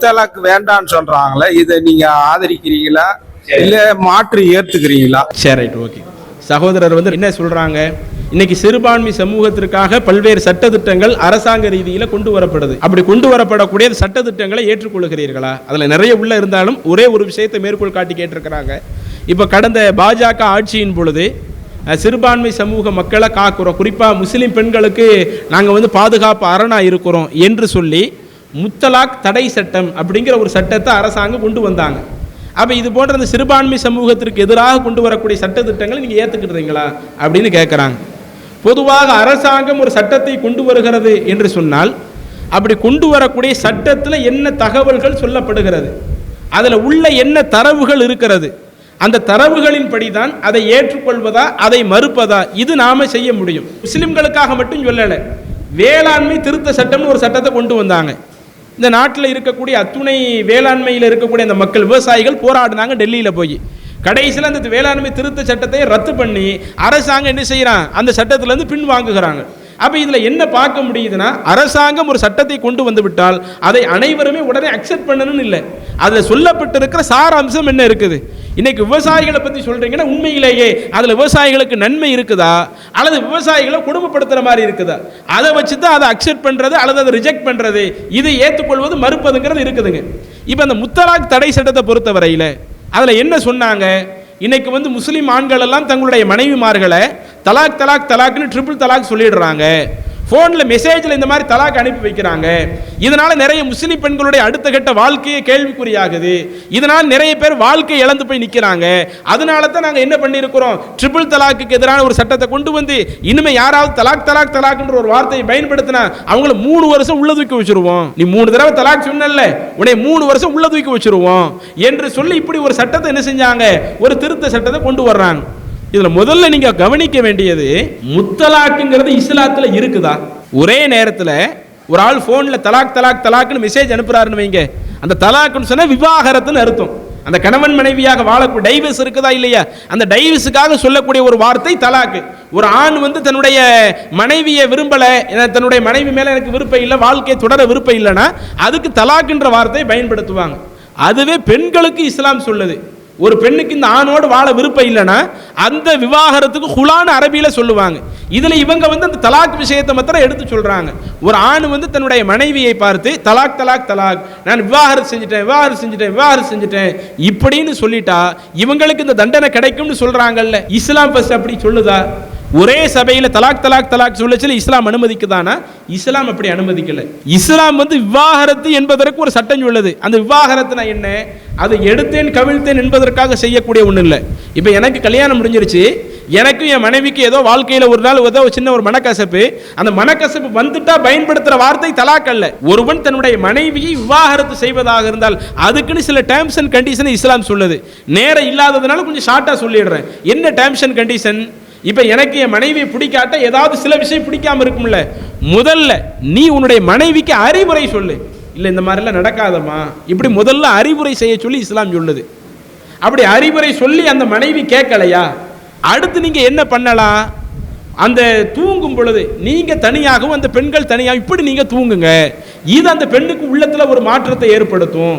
முத்தலாக்கு வேண்டாம்னு சொல்றாங்களே இதை நீங்க ஆதரிக்கிறீங்களா? இல்ல மாற்று ஏத்துக்கிறீங்களா சரி ரைட் ஓகே சகோதரர் வந்து என்ன சொல்றாங்க? இன்னைக்கு சிறுபான்மை சமூகத்திற்காக பல்வேறு சட்டத்திட்டங்கள் அரசாங்க ரீதியில் கொண்டு வரப்படுது. அப்படி கொண்டு வரப்படக்கூடிய சட்டத்திட்டங்களை ஏற்றுக்கொள்கிறீர்களா அதில் நிறைய உள்ள இருந்தாலும் ஒரே ஒரு விஷயத்தை மேற்கோள் காட்டி கேட்டிருக்கிறாங்க. இப்போ கடந்த பாஜக ஆட்சியின் பொழுது சிறுபான்மை சமூக மக்களை காக்குறோம். குறிப்பாக முஸ்லீம் பெண்களுக்கு நாங்கள் வந்து பாதுகாப்பு அரணா இருக்கிறோம் என்று சொல்லி முத்தலாக் தடை சட்டம் அப்படிங்கிற ஒரு சட்டத்தை அரசாங்கம் கொண்டு வந்தாங்க. அப்போ இது போன்ற அந்த சிறுபான்மை சமூகத்திற்கு எதிராக கொண்டு வரக்கூடிய சட்ட திட்டங்களை நீங்கள் ஏற்றுக்கிட்டுறீங்களா அப்படின்னு கேட்குறாங்க பொதுவாக அரசாங்கம் ஒரு சட்டத்தை கொண்டு வருகிறது என்று சொன்னால் அப்படி கொண்டு வரக்கூடிய சட்டத்தில் என்ன தகவல்கள் சொல்லப்படுகிறது? அதில் உள்ள என்ன தரவுகள் இருக்கிறது? அந்த தரவுகளின்படி தான் அதை ஏற்றுக்கொள்வதா அதை மறுப்பதா? இது நாம செய்ய முடியும். முஸ்லிம்களுக்காக மட்டும் சொல்லலை. வேளாண்மை திருத்த சட்டம்னு ஒரு சட்டத்தை கொண்டு வந்தாங்க. இந்த நாட்டில் இருக்கக்கூடிய அத்துணை வேளாண்மையில் இருக்கக்கூடிய அந்த மக்கள் விவசாயிகள் போராடினாங்க டெல்லியில் போய். கடைசியில் அந்த வேளாண்மை திருத்த சட்டத்தை ரத்து பண்ணி அரசாங்கம் என்ன செய்கிறான் அந்த சட்டத்திலேருந்து பின் வாங்குகிறாங்க அப்போ இதில் என்ன பார்க்க முடியுதுன்னா அரசாங்கம் ஒரு சட்டத்தை கொண்டு வந்து விட்டால் அதை அனைவருமே உடனே அக்செப்ட் பண்ணணும்னு இல்லை. அதில் சொல்லப்பட்டிருக்கிற சாராம்சம் என்ன இருக்குது? இன்னைக்கு விவசாயிகளை பற்றி சொல்கிறீங்கன்னா உண்மையிலேயே அதில் விவசாயிகளுக்கு நன்மை இருக்குதா? அல்லது விவசாயிகளை குடும்பப்படுத்துகிற மாதிரி இருக்குதா? அதை வச்சு தான் அதை அக்செப்ட் பண்ணுறது அல்லது அதை ரிஜெக்ட் பண்ணுறது இதை ஏற்றுக்கொள்வது மறுப்பதுங்கிறது இருக்குதுங்க. இப்போ அந்த முத்தலாக் தடை சட்டத்தை பொறுத்த வரையில் அதில் என்ன சொன்னாங்க? இன்னைக்கு வந்து முஸ்லீம் ஆண்கள் எல்லாம் தங்களுடைய மனைவிமார்களை தலாக் தலாக் தலாக்னு ட்ரிபிள் தலாக் சொல்லிடுறாங்க. ஃபோனில் மெசேஜில் இந்த மாதிரி தலாக் அனுப்பி வைக்கிறாங்க. இதனால் நிறைய முஸ்லீம் பெண்களுடைய அடுத்த கட்ட வாழ்க்கையே கேள்விக்குறியாகுது. இதனால் நிறைய பேர் வாழ்க்கை இழந்து போய் நிற்கிறாங்க அதனால தான் நாங்கள் என்ன பண்ணியிருக்கிறோம்? ட்ரிபிள் தலாக்குக்கு எதிரான ஒரு சட்டத்தை கொண்டு வந்து இனிமே யாராவது தலாக் தலாக் தலாக்ன்ற ஒரு வார்த்தையை பயன்படுத்தினா அவங்கள மூணு வருஷம் உள்ள தூக்கி வச்சிருவோம். நீ மூணு தடவை தலாக் சொன்னல உன்னை மூணு வருஷம் உள்ள தூக்கி வச்சிருவோம். என்று சொல்லி இப்படி ஒரு சட்டத்தை என்ன செஞ்சாங்க? ஒரு திருத்த சட்டத்தை கொண்டு வர்றாங்க. இதுல முதல்ல நீங்க கவனிக்க வேண்டியது முத்தலாக்குங்கிறது இஸ்லாத்துல இருக்குதா? ஒரே நேரத்துல ஒரு ஆள் போன்ல தலாக் தலாக் தலாக்னு மெசேஜ் அனுப்புறாருன்னு வைங்க. அந்த தலாக்குன்னு சொன்னா விவாகரத்துன்னு அர்த்தம். அந்த கணவன் மனைவியாக வாழக்கூடிய டைவர்ஸ் இருக்குதா இல்லையா? அந்த டைவர்ஸுக்காக சொல்லக்கூடிய ஒரு வார்த்தை தலாக்கு. ஒரு ஆண் வந்து தன்னுடைய மனைவியை விரும்பல தன்னுடைய மனைவி மேல எனக்கு விருப்பம் இல்லை வாழ்க்கையை தொடர விருப்பம் இல்லைன்னா அதுக்கு தலாக்குன்ற வார்த்தையை பயன்படுத்துவாங்க. அதுவே பெண்களுக்கு இஸ்லாம் சொல்லுது. ஒரு பெண்ணுக்கு இந்த ஆணோடு வாழ விருப்பம் இல்லைன்னா அந்த விவாகரத்துக்கு ஹுலான்னு அரபியில் சொல்லுவாங்க. இதில் இவங்க வந்து அந்த தலாக் விஷயத்தை மாத்திரம் எடுத்து சொல்கிறாங்க ஒரு ஆண் வந்து தன்னுடைய மனைவியை பார்த்து தலாக் தலாக் தலாக் நான் விவாகரத்து செஞ்சுட்டேன் விவாகரத்து செஞ்சுட்டேன் விவாகரத்து செஞ்சுட்டேன் இப்படின்னு சொல்லிட்டா இவங்களுக்கு இந்த தண்டனை கிடைக்கும்னு சொல்கிறாங்கல்ல இஸ்லாம் பஸ் அப்படி சொல்லுதா? ஒரே சபையில் தலாக் தலாக் தலாக் சொல்லச்சில் இஸ்லாம் அனுமதிக்குதானா? இஸ்லாம் அப்படி அனுமதிக்கலை. இஸ்லாம் வந்து விவாகரத்து என்பதற்கு ஒரு சட்டம் சொல்லுது அந்த விவாகரத்துனா என்ன? அதை எடுத்தேன் கவிழ்த்தேன் என்பதற்காக செய்யக்கூடிய ஒன்றும் இல்லை. இப்போ எனக்கு கல்யாணம் முடிஞ்சிருச்சு. எனக்கும் என் மனைவிக்கு ஏதோ வாழ்க்கையில் ஒரு நாள் ஏதோ சின்ன ஒரு மனக்கசப்பு. அந்த மனக்கசப்பு வந்துட்டா பயன்படுத்துகிற வார்த்தை தலாக் அல்ல. ஒருவன் தன்னுடைய மனைவியை விவாகரத்து செய்வதாக இருந்தால் அதுக்குன்னு சில டேர்ம்ஸ் அண்ட் கண்டிஷன் இஸ்லாம் சொல்லுது. நேரம் இல்லாததுனால கொஞ்சம் ஷார்ட்டாக சொல்லிடுறேன். என்ன டேர்ம்ஸ் அண்ட் கண்டிஷன் இப்போ எனக்கு என் மனைவியை பிடிக்காட்ட ஏதாவது சில விஷயம் பிடிக்காம இருக்கும்ல. முதல்ல நீ உன்னுடைய மனைவிக்கு அறிவுரை சொல்லு. இல்லை இந்த மாதிரிலாம் நடக்காதம்மா. இப்படி முதல்ல அறிவுரை செய்ய சொல்லி இஸ்லாம் சொல்லுது. அப்படி அறிவுரை சொல்லி அந்த மனைவி கேட்கலையா? அடுத்து நீங்கள் என்ன பண்ணலாம்? அந்த தூங்கும் பொழுது நீங்கள் தனியாகவும் அந்த பெண்கள் தனியாக இப்படி நீங்கள் தூங்குங்க. இது அந்த பெண்ணுக்கு உள்ளத்தில் ஒரு மாற்றத்தை ஏற்படுத்தும்.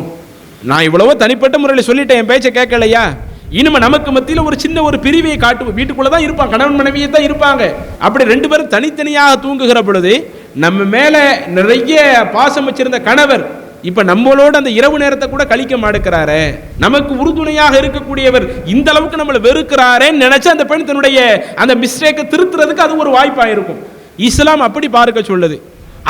நான் இவ்வளவோ தனிப்பட்ட முறையில் சொல்லிட்டேன் என் பேச்சை கேட்கலையா? இனிமே நமக்கு மத்தியில் ஒரு சின்ன ஒரு பிரிவை காட்டுவோம். வீட்டுக்குள்ளே தான் இருப்பாங்க. கணவன் மனைவியை தான் இருப்பாங்க. அப்படி ரெண்டு பேரும் தனித்தனியாக தூங்குகிற பொழுது நம்ம மேலே நிறைய பாசம் வச்சிருந்த கணவர் இப்போ நம்மளோட அந்த இரவு நேரத்தை கூட கழிக்க மாட்டேங்கிறாரே. நமக்கு உறுதுணையாக இருக்கக்கூடியவர் இந்த அளவுக்கு நம்மளை வெறுக்கிறாரேன்னு நினைச்சு அந்த பெண் தன்னுடைய அந்த மிஸ்டேக்கை திருத்துறதுக்கு அது ஒரு வாய்ப்பாக இருக்கும் இஸ்லாம் அப்படி பார்க்க சொல்லுது.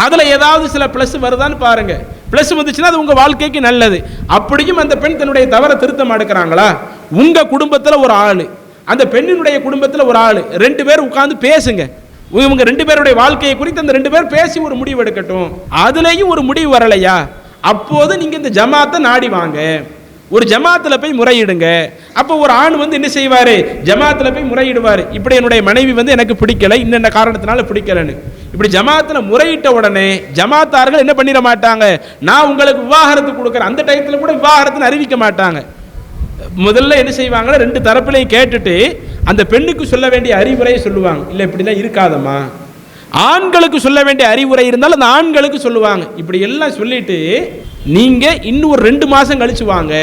அதில் ஏதாவது சில ப்ளஸ் வருதான்னு பாருங்க. ப்ளஸ் வந்துச்சுன்னா அது உங்கள் வாழ்க்கைக்கு நல்லது. அப்படியும் அந்த பெண் தன்னுடைய தவறை திருத்த மாட்டேங்கிறாங்களா? உங்கள் குடும்பத்தில் ஒரு ஆள் அந்த பெண்ணினுடைய குடும்பத்தில் ஒரு ஆள் ரெண்டு பேர் உட்காந்து பேசுங்க. இவங்க ரெண்டு பேருடைய வாழ்க்கையை குறித்து அந்த ரெண்டு பேர் பேசி ஒரு முடிவு எடுக்கட்டும். அதுலேயும் ஒரு முடிவு வரலையா? அப்போது நீங்கள் இந்த ஜமாத்தை நாடி வாங்க. ஒரு ஜமாத்தில் போய் முறையிடுங்க. அப்போ ஒரு ஆண் வந்து என்ன செய்வார்? ஜமாத்தில் போய் முறையிடுவார். இப்படி என்னுடைய மனைவி வந்து எனக்கு பிடிக்கல இன்னென்ன காரணத்தினால பிடிக்கலன்னு. இப்படி ஜமாத்துல முறையிட்ட உடனே ஜமாத்தார்கள் என்ன பண்ணிட மாட்டாங்க? நான் உங்களுக்கு விவாகரத்து கொடுக்குறேன். அந்த டயத்தில் கூட விவாகரத்துன்னு அறிவிக்க மாட்டாங்க. முதல்ல என்ன செய்வாங்கன்னா ரெண்டு தரப்புலையும் கேட்டுட்டு அந்த பெண்ணுக்கு சொல்ல வேண்டிய அறிவுரையை சொல்லுவாங்க. இல்லை இப்படிலாம் இருக்காதம்மா. ஆண்களுக்கு சொல்ல வேண்டிய அறிவுரை இருந்தாலும் அந்த ஆண்களுக்கு சொல்லுவாங்க. இப்படி எல்லாம் சொல்லிட்டு நீங்கள் இன்னும் ஒரு ரெண்டு மாதம் கழிச்சு வாங்க.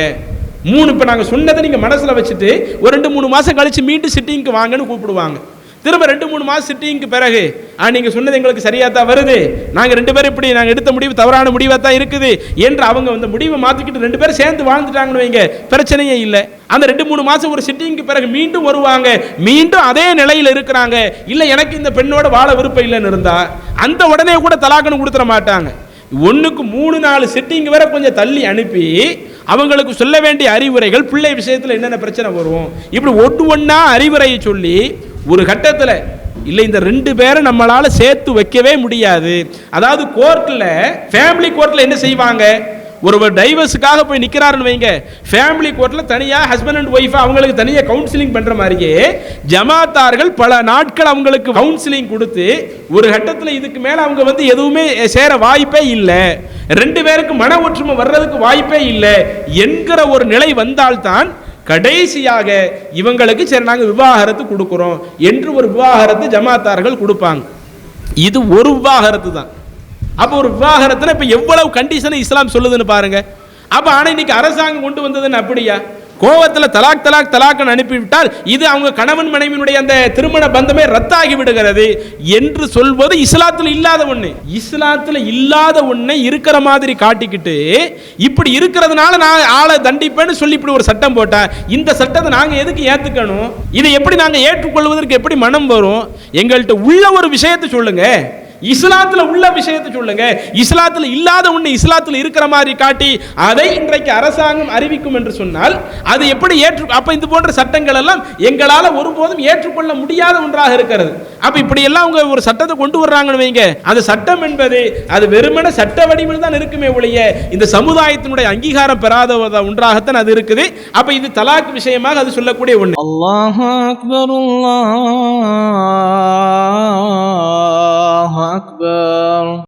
மூணு இப்போ நாங்கள் சொன்னதை நீங்கள் மனசில் வச்சுட்டு ஒரு ரெண்டு மூணு மாதம் கழிச்சு மீண்டும் சிட்டிங்க்கு வாங்கன்னு கூப்பிடுவாங்க. திரும்ப ரெண்டு மூணு மாதம் சிட்டிங்க்கு பிறகு ஆ நீங்கள் சொன்னது எங்களுக்கு சரியாக தான் வருது. நாங்கள் ரெண்டு பேரும் இப்படி நாங்கள் எடுத்த முடிவு தவறான முடிவாக தான் இருக்குது என்று அவங்க வந்து முடிவை மாற்றிக்கிட்டு ரெண்டு பேரும் சேர்ந்து வாழ்ந்துட்டாங்கன்னு வைங்க பிரச்சனையே இல்லை. அந்த ரெண்டு மூணு மாதம் ஒரு சிட்டிங்க்கு பிறகு மீண்டும் வருவாங்க மீண்டும் அதே நிலையில் இருக்கிறாங்க. இல்லை எனக்கு இந்த பெண்ணோட வாழ விருப்பம் இல்லைன்னு இருந்தால் அந்த உடனே கூட தலாக்கணும் கொடுத்துட மாட்டாங்க. ஒன்றுக்கு மூணு நாலு சிட்டிங் வரை கொஞ்சம் தள்ளி அனுப்பி அவங்களுக்கு சொல்ல வேண்டிய அறிவுரைகள் பிள்ளை விஷயத்தில் என்னென்ன பிரச்சனை வரும் இப்படி ஒன்று ஒன்றா அறிவுரையை சொல்லி ஒரு கட்டத்தில் இல்லை இந்த ரெண்டு பேரை நம்மளால் சேர்த்து வைக்கவே முடியாது. அதாவது கோர்ட்டில் ஃபேமிலி கோர்ட்டில் என்ன செய்வாங்க? ஒருவர் டைவர்ஸுக்காக போய் நிற்கிறாருன்னு வைங்க. ஃபேமிலி கோர்ட்டில் தனியாக ஹஸ்பண்ட் அண்ட் ஒய்ஃப் அவங்களுக்கு தனியாக கவுன்சிலிங் பண்ணுற மாதிரியே ஜமாத்தார்கள் பல நாட்கள் அவங்களுக்கு கவுன்சிலிங் கொடுத்து ஒரு கட்டத்தில் இதுக்கு மேலே அவங்க வந்து எதுவுமே சேர வாய்ப்பே இல்லை. ரெண்டு பேருக்கு மன ஒற்றுமை வர்றதுக்கு வாய்ப்பே இல்லை. என்கிற ஒரு நிலை வந்தால்தான் கடைசியாக இவங்களுக்கு சரி நாங்கள் விவாகரத்து கொடுக்குறோம் என்று ஒரு விவாகரத்து ஜமாத்தார்கள் கொடுப்பாங்க. இது ஒரு விவாகரத்து தான். அப்போ ஒரு விவாகரத்துல இப்போ எவ்வளவு கண்டிஷனை இஸ்லாம் சொல்லுதுன்னு பாருங்க. அப்போ ஆனால் இன்னைக்கு அரசாங்கம் கொண்டு வந்ததுன்னு அப்படியா? கோவத்தில் தலாக் தலாக் தலாக்னு அனுப்பிவிட்டால் இது அவங்க கணவன் மனைவியினுடைய அந்த திருமண பந்தமே ரத்தாகி விடுகிறது என்று சொல்வது இஸ்லாத்தில் இல்லாத ஒன்று இஸ்லாத்தில் இல்லாத ஒன்றை இருக்கிற மாதிரி காட்டிக்கிட்டு இப்படி இருக்கிறதுனால நான் ஆளை தண்டிப்பேன்னு சொல்லி இப்படி ஒரு சட்டம் போட்டா இந்த சட்டத்தை நாங்கள் எதுக்கு ஏற்றுக்கணும் இதை எப்படி நாங்கள் ஏற்றுக்கொள்வதற்கு எப்படி மனம் வரும்? எங்கள்கிட்ட உள்ள ஒரு விஷயத்தை சொல்லுங்கள் இஸ்லாத்தில் உள்ள விஷயத்தை சொல்லுங்க. இஸ்லாத்தில் இல்லாத ஒன்று இஸ்லாத்தில் இருக்கிற மாதிரி காட்டி அதை இன்றைக்கு அரசாங்கம் அறிவிக்கும் என்று சொன்னால் அது எப்படி ஏற்று அப்போ இது போன்ற சட்டங்கள் எல்லாம் எங்களால் ஒருபோதும் ஏற்றுக்கொள்ள முடியாத ஒன்றாக இருக்கிறது. அப்போ இப்படி எல்லாம் அவங்க ஒரு சட்டத்தை கொண்டு வர்றாங்கன்னு வைங்க. அந்த சட்டம் என்பது அது வெறுமன சட்ட வடிவில் தான் இருக்குமே ஒழிய இந்த சமுதாயத்தினுடைய அங்கீகாரம் பெறாத ஒன்றாகத்தான் அது இருக்குது. அப்போ இது தலாக் விஷயமாக அது சொல்லக்கூடிய ஒன்று அல்லாஹ் அக்பர் அல்லாஹ் الله أكبر